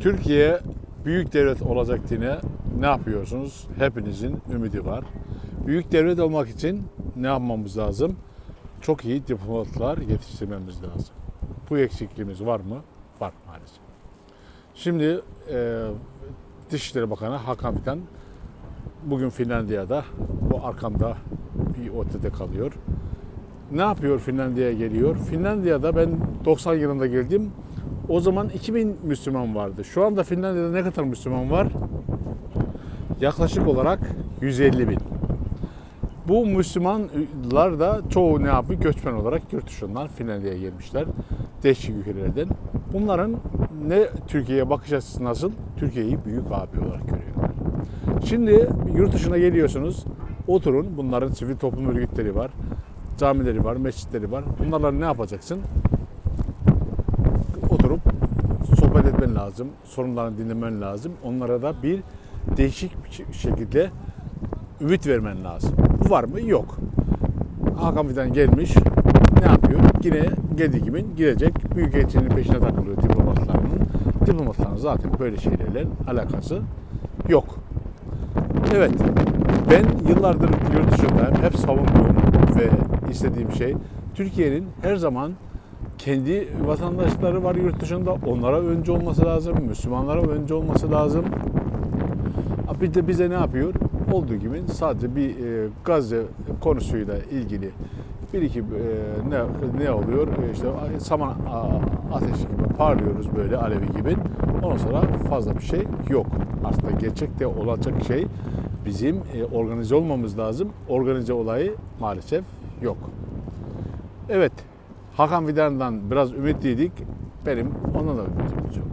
Türkiye büyük devlet olacak diye ne yapıyorsunuz? Hepinizin ümidi var. Büyük devlet olmak için ne yapmamız lazım? Çok iyi diplomatlar yetiştirmemiz lazım. Bu eksikliğimiz var mı? Var maalesef. Şimdi e, Dışişleri Bakanı Hakan Fidan bugün Finlandiya'da. Bu arkamda bir otelde kalıyor. Ne yapıyor Finlandiya'ya geliyor? Finlandiya'da ben 90 yılında geldim. O zaman 2000 Müslüman vardı. Şu anda Finlandiya'da ne kadar Müslüman var? Yaklaşık olarak 150 bin. Bu Müslümanlar da çoğu ne yapıyor? Göçmen olarak yurt dışından Finlandiya'ya gelmişler. Değişik ülkelerden. Bunların ne Türkiye'ye bakış açısı nasıl? Türkiye'yi büyük abi olarak görüyorlar. Şimdi yurt dışına geliyorsunuz. Oturun. Bunların sivil toplum örgütleri var. Camileri var, mescitleri var. Bunlarla ne yapacaksın? Etmen lazım. Sorunlarını dinlemen lazım. Onlara da bir değişik bir şekilde ümit vermen lazım. Bu var mı? Yok. Hakan Fidan gelmiş. Ne yapıyor? Yine geldiği gibi gidecek. Büyükelçinin peşine takılıyor diplomatlarının. Diplomatların zaten böyle şeylerle alakası yok. Evet. Ben yıllardır yurt dışındayım. Hep savunduğum ve istediğim şey Türkiye'nin her zaman kendi vatandaşları var yurt dışında. Onlara önce olması lazım. Müslümanlara önce olması lazım. Bir de bize ne yapıyor? Olduğu gibi sadece bir e, Gazze konusuyla ilgili bir iki e, ne, ne oluyor? E, işte saman ateşi gibi parlıyoruz böyle alevi gibi. Ondan sonra fazla bir şey yok. Aslında gerçekte olacak şey bizim e, organize olmamız lazım. Organize olayı maalesef yok. Evet, Hakan Fidan'dan biraz ümitliydik. Benim ondan da ümitim yok.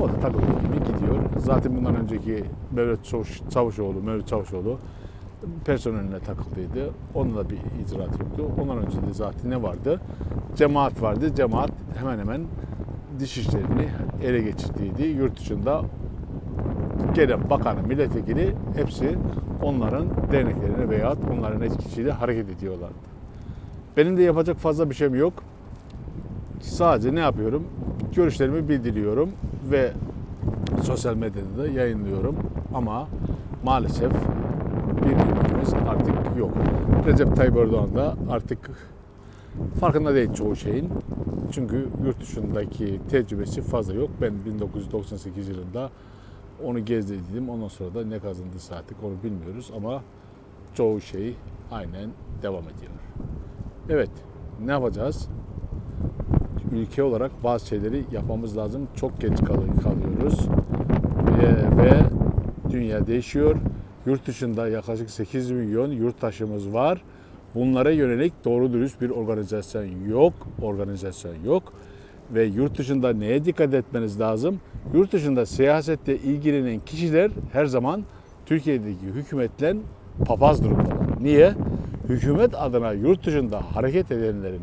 O da takıldığı gibi gidiyor. Zaten bundan önceki Mevlüt Çavuş, Çavuşoğlu, Mevlüt Çavuşoğlu personeline takıldıydı. Onda da bir icraat yoktu. Ondan önce de zaten ne vardı? Cemaat vardı. Cemaat hemen hemen diş işlerini ele geçirdiydi. Yurt dışında gelen bakanı, milletvekili hepsi onların derneklerine veya onların etkisiyle hareket ediyorlardı. Benim de yapacak fazla bir şeyim yok. Sadece ne yapıyorum? Görüşlerimi bildiriyorum ve sosyal medyada da yayınlıyorum. Ama maalesef bir ümidimiz artık yok. Recep Tayyip Erdoğan da artık farkında değil çoğu şeyin. Çünkü yurt dışındaki tecrübesi fazla yok. Ben 1998 yılında onu gezdiydim. Ondan sonra da ne kazandıysa artık onu bilmiyoruz ama çoğu şey aynen devam ediyor. Evet, ne yapacağız? Ülke olarak bazı şeyleri yapmamız lazım. Çok geç kal- kalıyoruz. Ve, ve dünya değişiyor. Yurt dışında yaklaşık 8 milyon yurttaşımız var. Bunlara yönelik doğru dürüst bir organizasyon yok. Organizasyon yok. Ve yurt dışında neye dikkat etmeniz lazım? Yurt dışında siyasetle ilgilenen kişiler her zaman Türkiye'deki hükümetle papaz durumdalar. Niye? Hükümet adına yurt dışında hareket edenlerin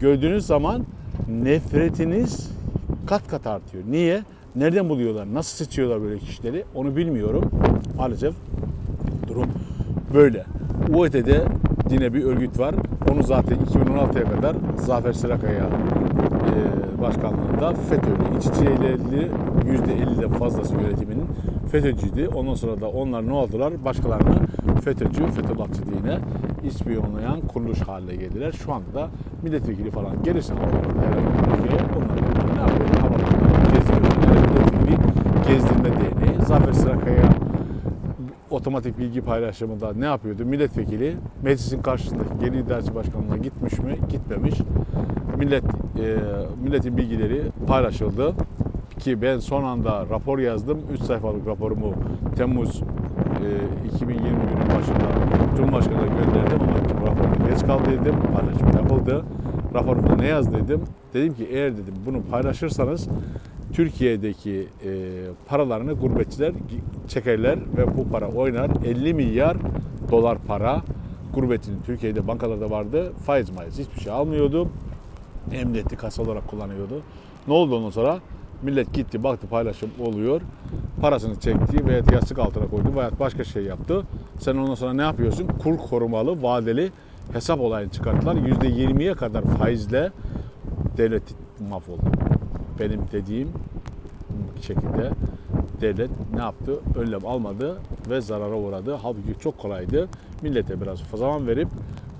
gördüğünüz zaman nefretiniz kat kat artıyor. Niye? Nereden buluyorlar? Nasıl seçiyorlar böyle kişileri? Onu bilmiyorum. Maalesef durum böyle. UET'de yine bir örgüt var. Onu zaten 2016'ya kadar Zafer Sırakaya başkanlığında FETÖ'lü, iç içeylerli %50'den fazlası yönetiminin FETÖ'cüydü. Ondan sonra da onlar ne oldular? Başkalarını FETÖ'cü, Fethullahçı dine ispiyonlayan kuruluş haline geldiler. Şu anda da milletvekili falan gelirse herhangi onlar ne yapıyor? Havalimanında gezdiriyorlar. Yani milletvekili gezdirme derneği. Zafer Sırakaya otomatik bilgi paylaşımında ne yapıyordu? Milletvekili meclisin karşısındaki Genel İdareci Başkanlığı'na gitmiş mi? Gitmemiş. Millet e, milletin bilgileri paylaşıldı ki ben son anda rapor yazdım. 3 sayfalık raporumu Temmuz e, 2020 günün başında Cumhurbaşkanı'na gönderdim ama raporum geç kaldı dedim. Paylaşım yapıldı. Raporumda ne yaz dedim. Dedim ki eğer dedim bunu paylaşırsanız Türkiye'deki e, paralarını gurbetçiler çekerler ve bu para oynar. 50 milyar dolar para gurbetçinin Türkiye'de bankalarda vardı. Faiz maiz hiçbir şey almıyordu. Emniyetli kasa olarak kullanıyordu. Ne oldu ondan sonra? Millet gitti baktı paylaşım oluyor. Parasını çekti veya yastık altına koydu veya başka şey yaptı. Sen ondan sonra ne yapıyorsun? Kur korumalı vadeli hesap olayını çıkarttılar. %20'ye kadar faizle devlet mahvoldu. Benim dediğim şekilde devlet ne yaptı? Önlem almadı ve zarara uğradı. Halbuki çok kolaydı. Millete biraz zaman verip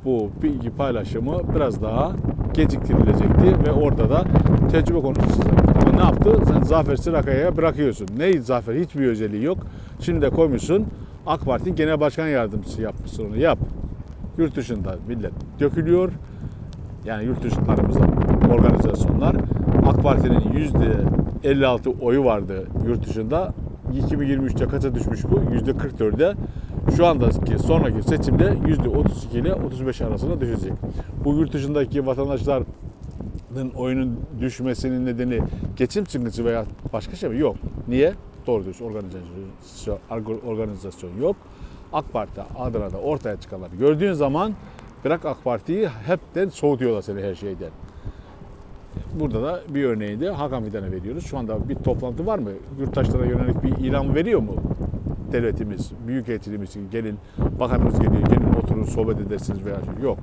bu bilgi paylaşımı biraz daha geciktirilecekti ve orada da tecrübe size. Ama ne yaptı? Sen Zafer Sırakaya'ya bırakıyorsun. Ne Zafer? Hiçbir özelliği yok. Şimdi de koymuşsun AK Parti Genel Başkan Yardımcısı yapmışsın onu. Yap. Yurt dışında millet dökülüyor. Yani yurt dışlarımızda organizasyonlar. AK Parti'nin yüzde 56 oyu vardı yurt dışında. 2023'te kaça düşmüş bu? Yüzde 44'e. Şu andaki sonraki seçimde yüzde 32 ile 35 arasında düşecek. Bu yurt dışındaki vatandaşların oyunun düşmesinin nedeni geçim sıkıntısı veya başka şey mi? Yok. Niye? Doğru diyorsun. Organizasyon, organizasyon yok. AK Parti adına da ortaya çıkanları gördüğün zaman bırak AK Parti'yi hepten soğutuyorlar seni her şeyden. Burada da bir örneği de Hakan Fidan'a veriyoruz. Şu anda bir toplantı var mı? Yurttaşlara yönelik bir ilan veriyor mu? Devletimiz, büyük eğitimimiz gelin, bakanımız geliyor, gelin oturun sohbet edersiniz veya şey. Yok.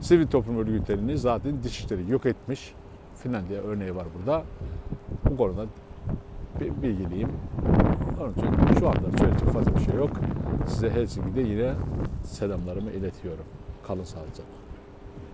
Sivil toplum örgütlerini zaten dışişleri yok etmiş. Finlandiya örneği var burada. Bu konuda bilgiliyim. Onun için şu anda söyleyecek fazla bir şey yok. Size Helsinki'de yine selamlarımı iletiyorum. Kalın sağlıcakla.